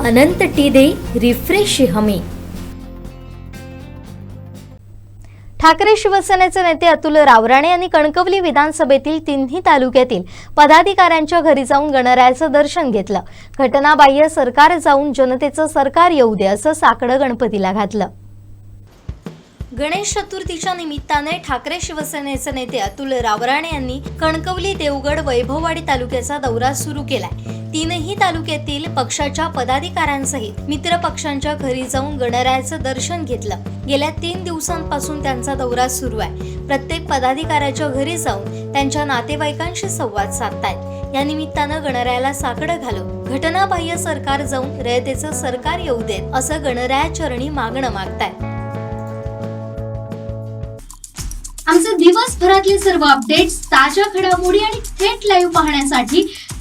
अनंत T दे refresh हमी. ठाकरे शिवसेनेचे नेते अतुल रावराणे यांनी कणकवली विधानसभेतील तिन्ही तालुक्यातील पदाधिकाऱ्यांच्या घरी जाऊन गणरायाचं दर्शन घेतलं. घटनाबाह्य सरकार जाऊन जनतेचं सरकार येऊ दे असं साकडं गणपतीला घातलं. गणेश चतुर्थीच्या निमित्ताने ठाकरे शिवसेनेचे नेते अतुल रावराणे यांनी कणकवली देवगड वैभववाडी तालुक्याचा दौरा सुरू केलाय. तीनही तालुक्यातील पक्षाच्या पदाधिकाऱ्यांसहित मित्र पक्षांच्या घरी जाऊन गणरायाचं दर्शन घेतलं. गेल्या तीन दिवसांपासून त्यांचा दौरा सुरू आहे. प्रत्येक पदाधिकाऱ्याच्या घरी जाऊन त्यांच्या नातेवाईकांशी संवाद साधतायत. या निमित्तानं गणरायाला साकडं घालून घटनाबाह्य सरकार जाऊन रयतेचं सरकार येऊ देत असं गणराया चरणी मागणं मागतायत. आमचे दिवसभरातले सर्व अपडेट्स ताज्या घडामोडी आणि थेट लाईव्ह पाहण्यासाठी